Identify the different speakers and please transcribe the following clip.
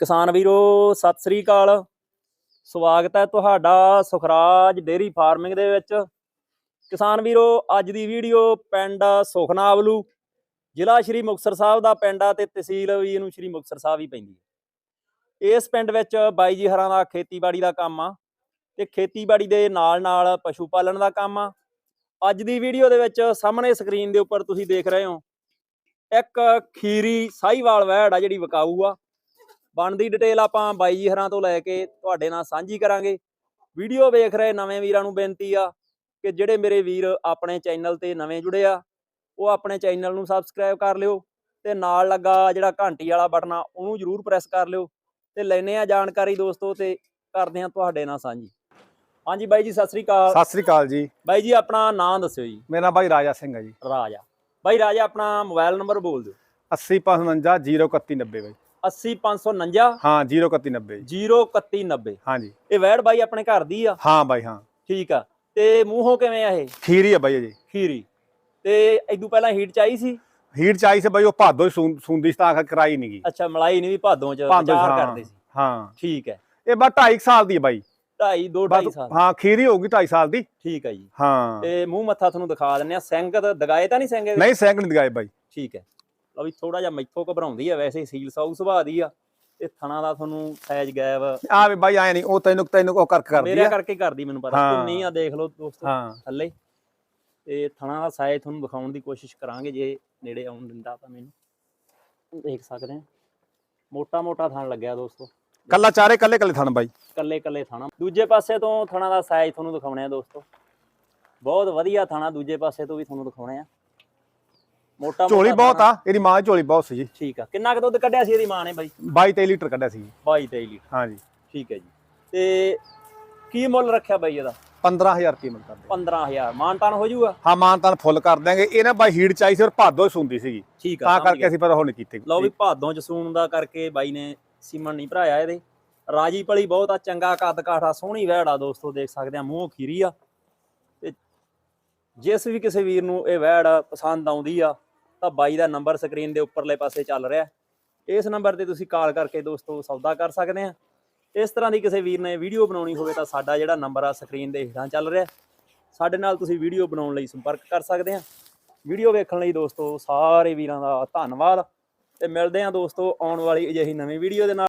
Speaker 1: ਕਿਸਾਨ ਵੀਰੋ, ਸਤਿ ਸ੍ਰੀ ਅਕਾਲ। ਸਵਾਗਤ ਹੈ ਤੁਹਾਡਾ ਸੁਖਰਾਜ ਡੇਰੀ ਫਾਰਮਿੰਗ ਦੇ ਵਿੱਚ। ਕਿਸਾਨ ਵੀਰੋ, ਅੱਜ ਦੀ ਵੀਡੀਓ ਪਿੰਡ ਸੁਖਨਾਵਲੂ, ਜ਼ਿਲ੍ਹਾ ਸ਼੍ਰੀ ਮੁਕਤਸਰ ਸਾਹਿਬ ਦਾ ਪਿੰਡ ਆ ਤੇ ਤਹਿਸੀਲ ਵੀ ਇਹਨੂੰ ਸ਼੍ਰੀ ਮੁਕਤਸਰ ਸਾਹਿਬ ਹੀ ਪੈਂਦੀ ਹੈ। ਇਸ ਪਿੰਡ ਵਿੱਚ ਬਾਈ ਜੀ ਹਰਾਂ ਦਾ ਖੇਤੀਬਾੜੀ ਦਾ ਕੰਮ ਆ ਤੇ ਖੇਤੀਬਾੜੀ ਦੇ ਨਾਲ ਨਾਲ ਪਸ਼ੂ ਪਾਲਣ ਦਾ ਕੰਮ ਆ। ਅੱਜ ਦੀ ਵੀਡੀਓ ਦੇ ਵਿੱਚ ਸਾਹਮਣੇ ਸਕਰੀਨ ਦੇ ਉੱਪਰ ਤੁਸੀਂ ਦੇਖ ਰਹੇ ਹੋ, ਇੱਕ ਖੀਰੀ ਸਾਈਵਾਲ ਵੈੜ ਆ ਜਿਹੜੀ ਵਿਕਾਊ ਆ। ਬਣਦੀ ਡਿਟੇਲ ਆਪਾਂ ਬਾਈ ਜੀ ਹਰਾਂ ਤੋਂ ਲੈ ਕੇ ਤੁਹਾਡੇ ਨਾਲ ਸਾਂਝੀ ਕਰਾਂਗੇ। ਵੀਡੀਓ ਵੇਖ ਰਹੇ ਨਵੇਂ ਵੀਰਾਂ ਨੂੰ ਬੇਨਤੀ ਆ ਕਿ ਜਿਹੜੇ ਮੇਰੇ ਵੀਰ ਆਪਣੇ ਚੈਨਲ ਤੇ ਨਵੇਂ ਜੁੜੇ ਆ ਉਹ ਆਪਣੇ ਚੈਨਲ ਨੂੰ ਸਬਸਕ੍ਰਾਈਬ ਕਰ ਲਿਓ ਤੇ ਨਾਲ ਲੱਗਾ ਜਿਹੜਾ ਘੰਟੀ ਵਾਲਾ ਬਟਨ ਆ ਉਹਨੂੰ ਜਰੂਰ ਪ੍ਰੈਸ ਕਰ ਲਿਓ ਤੇ ਲੈਨੇ ਆ ਜਾਣਕਾਰੀ ਦੋਸਤੋ ਤੇ ਕਰਦੇ ਆ ਤੁਹਾਡੇ ਨਾਲ ਸਾਂਝੀ। ਹਾਂਜੀ ਬਾਈ ਜੀ ਸਤਿ ਸ੍ਰੀ ਅਕਾਲ।
Speaker 2: ਸਤਿ ਸ੍ਰੀ ਅਕਾਲ ਜੀ।
Speaker 1: ਬਾਈ ਜੀ ਆਪਣਾ ਨਾਮ ਦੱਸਿਓ ਜੀ।
Speaker 2: ਮੇਰਾ ਬਾਈ ਰਾਜਾ ਸਿੰਘ ਹੈ ਜੀ।
Speaker 1: ਰਾਜਾ। ਬਾਈ ਰਾਜਾ ਆਪਣਾ ਮੋਬਾਈਲ ਨੰਬਰ ਬੋਲ ਦਿਓ।
Speaker 2: 8055 03190 ਬਾਈ।
Speaker 1: 80549
Speaker 2: ਹਾਂ 03190 ਜੀ।
Speaker 1: 03190
Speaker 2: ਹਾਂ ਜੀ।
Speaker 1: ਇਹ ਵੈੜ ਬਾਈ ਆਪਣੇ ਘਰ ਦੀ ਆ?
Speaker 2: ਹਾਂ ਬਾਈ ਹਾਂ।
Speaker 1: ਠੀਕ ਆ। ਤੇ ਮੂੰਹੋਂ ਕਿਵੇਂ ਆ ਇਹ?
Speaker 2: ਖੀਰੀ ਹੈ ਬਾਈ ਜੀ।
Speaker 1: ਖੀਰੀ। ਤੇ ਇਦੋਂ ਪਹਿਲਾਂ ਹੀਟ ਚਾਈ ਸੀ?
Speaker 2: ਹੀਟ ਚਾਈ ਸੀ ਬਾਈ ਉਹ ਭਾਦੋ ਸੁੰਦੀ ਸਤਾ ਕਰਾਈ ਨਹੀਂ ਗਈ
Speaker 1: ਅੱਛਾ ਮਲਾਈ ਨਹੀਂ ਵੀ ਭਾਦੋਂ ਚ ਵਿਚਾਰ। ਕਰਦੇ ਸੀ।
Speaker 2: ਹਾਂ।
Speaker 1: ਠੀਕ ਹੈ।
Speaker 2: ਇਹ ਬਾ 2.5 ਸਾਲ ਦੀ ਹੈ ਬਾਈ।
Speaker 1: 2.5 2
Speaker 2: ਬਸ
Speaker 1: 2.5 ਸਾਲ।
Speaker 2: ਹਾਂ ਖੀਰੀ ਹੋਊਗੀ 2.5 ਸਾਲ ਦੀ।
Speaker 1: ਠੀਕ ਹੈ ਜੀ।
Speaker 2: ਹਾਂ।
Speaker 1: ਤੇ ਮੂੰਹ ਮੱਥਾ ਤੁਹਾਨੂੰ ਦਿਖਾ ਦਿੰਨੇ ਆ। ਸਿੰਗਤ ਦਗਾਏ ਤਾਂ ਨਹੀਂ ਸਿੰਘ?
Speaker 2: ਨਹੀਂ ਸੈਕਿੰਡ ਦਿਗਾਏ ਬਾਈ।
Speaker 1: ਠੀਕ ਹੈ। ਲਓ ਵੀ ਥੋੜਾ ਜਿਹਾ ਮੈਥੋਂ ਘਬਰਾਉਂਦੀ ਆ ਵੈਸੇ ਸੀਲ ਸਾਊ ਸੁਭਾਅ ਦੀ ਆ ਤੇ ਥਣਾ ਦਾ ਤੁਹਾਨੂੰ ਸਾਈਜ਼ ਗਾਇਬ
Speaker 2: ਆ ਵੀ ਬਾਈ ਆਏ ਨਹੀਂ ਉਹ ਤੈਨੂੰ ਤੈਨੂੰ ਉਹ ਕਰਕੇ ਕਰਦੀ
Speaker 1: ਮੇਰੇ ਕਰਕੇ ਕਰਦੀ ਮੈਨੂੰ ਪਤਾ
Speaker 2: ਹਾਂ।
Speaker 1: ਧੁੰਨੀ ਆ ਦੇਖ ਲਓ ਦੋਸਤੋ ਥੱਲੇ। ਤੇ ਥਣਾ ਦਾ ਸਾਈਜ਼ ਤੁਹਾਨੂੰ ਦਿਖਾਉਣ ਦੀ ਕੋਸ਼ਿਸ਼ ਕਰਾਂਗੇ ਜੇ ਨੇੜੇ ਆਉਣ ਦਿੰਦਾ ਤਾਂ ਮੈਨੂੰ। ਦੇਖ ਸਕਦੇ ਆ। ਮੋਟਾ ਮੋਟਾ ਥਣ ਲੱਗਿਆ ਦੋਸਤੋ।
Speaker 2: ਕੱਲਾ ਚਾਰੇ ਕੱਲੇ ਕੱਲੇ ਥਣ ਬਾਈ।
Speaker 1: ਕੱਲੇ ਕੱਲੇ ਥਣਾ। ਦੂਜੇ ਪਾਸੇ ਤੋਂ ਥਣਾ ਦਾ ਸਾਈਜ਼ ਤੁਹਾਨੂੰ ਦਿਖਾਉਣੇ ਆ ਦੋਸਤੋ। ਬਹੁਤ ਵਧੀਆ ਥਣਾ ਦੂਜੇ ਪਾਸੇ ਤੋਂ ਵੀ ਤੁਹਾਨੂੰ ਦਿਖਾਉਣੇ ਆ। ਮੋਟਾ
Speaker 2: ਝੋਲੀ ਬਹੁਤ। ਆ ਇਹਦੀ ਮਾਂ ਦੀ ਝੋਲੀ ਬਹੁਤ ਸੀ ਜੀ।
Speaker 1: ਠੀਕ ਆ। ਕਿੰਨਾ ਕੁ ਦੁੱਧ ਕੱਢਿਆ ਸੀ ਇਹਦੀ ਮਾਂ ਨੇ ਬਾਈ?
Speaker 2: 22 23 ਲੀਟਰ ਕੱਢਿਆ ਸੀ ਜੀ।
Speaker 1: 22 23 ਲੀਟਰ।
Speaker 2: ਹਾਂ ਜੀ
Speaker 1: ਠੀਕ ਹੈ ਜੀ। ਤੇ ਕੀ ਮੁੱਲ ਰੱਖਿਆ ਬਾਈ ਇਹਦਾ?
Speaker 2: 15000 ਰੁਪਏ ਮਿਲ ਕਰਦੇ।
Speaker 1: 15000 ਮਾਨਤਾਨ ਹੋ ਜਾਊਗਾ
Speaker 2: ਹਾਂ ਮਾਨ ਤਾਂ ਫੁੱਲ ਕਰ ਦਿਆਂਗੇ। ਇਹ ਨਾ ਬਾਈ ਹੀਟ ਚਾਈ ਸੀ ਔਰ ਭਾਦੋ ਸੁੰਦੀ ਸੀਗੀ।
Speaker 1: ਠੀਕ ਆ
Speaker 2: ਤਾਂ ਕਰਕੇ। ਅਸੀਂ ਪਰ ਨਹੀਂ ਕੀਤੇ।
Speaker 1: ਲਓ ਵੀ ਭਾਦੋਂ ਚ ਸੂਣ ਦਾ ਕਰਕੇ ਬਾਈ ਨੇ ਸੀਮਨ ਨਹੀਂ ਭਰਾਇਆ ਇਹਦੇ। ਰਾਜੀ ਪਲੀ ਬਹੁਤ ਆ ਚੰਗਾ ਕੱਦ ਕਾਠਾ ਸੋਹਣੀ ਵਹਿੜ ਆ ਦੋਸਤੋ ਦੇਖ ਸਕਦੇ ਆ ਮੂੰਹ ਖੀਰੀ ਆ। ਤੇ ਜਿਸ ਵੀ ਕਿਸੇ ਵੀਰ ਨੂੰ ਇਹ ਵਹਿੜ ਪਸੰਦ ਆਉਂਦੀ ਆ ਤਾਂ ਬਾਈ ਦਾ ਨੰਬਰ ਸਕਰੀਨ ਦੇ ਉੱਪਰਲੇ ਪਾਸੇ ਚੱਲ ਰਿਹਾ ਇਸ ਨੰਬਰ ਤੇ ਤੁਸੀਂ ਕਾਲ ਕਰਕੇ ਦੋਸਤੋ ਸੌਦਾ ਕਰ ਸਕਦੇ ਆ ਇਸ ਤਰ੍ਹਾਂ ਦੀ ਕਿਸੇ ਵੀਰ ਨੇ ਵੀਡੀਓ ਬਣਾਉਣੀ ਹੋਵੇ ਤਾਂ ਸਾਡਾ ਜਿਹੜਾ ਨੰਬਰ ਆ ਸਕਰੀਨ ਦੇ ਹੇਠਾਂ ਚੱਲ ਰਿਹਾ ਸਾਡੇ ਨਾਲ ਤੁਸੀਂ ਵੀਡੀਓ ਬਣਾਉਣ ਲਈ ਸੰਪਰਕ ਕਰ ਸਕਦੇ ਆ ਵੀਡੀਓ ਵੇਖਣ ਲਈ ਦੋਸਤੋ ਸਾਰੇ ਵੀਰਾਂ ਦਾ ਧੰਨਵਾਦ। ਤੇ ਮਿਲਦੇ ਆ ਦੋਸਤੋ ਆਉਣ ਵਾਲੀ ਅਜਿਹੀ ਨਵੀਂ ਵੀਡੀਓ ਦੇ ਨਾਲ।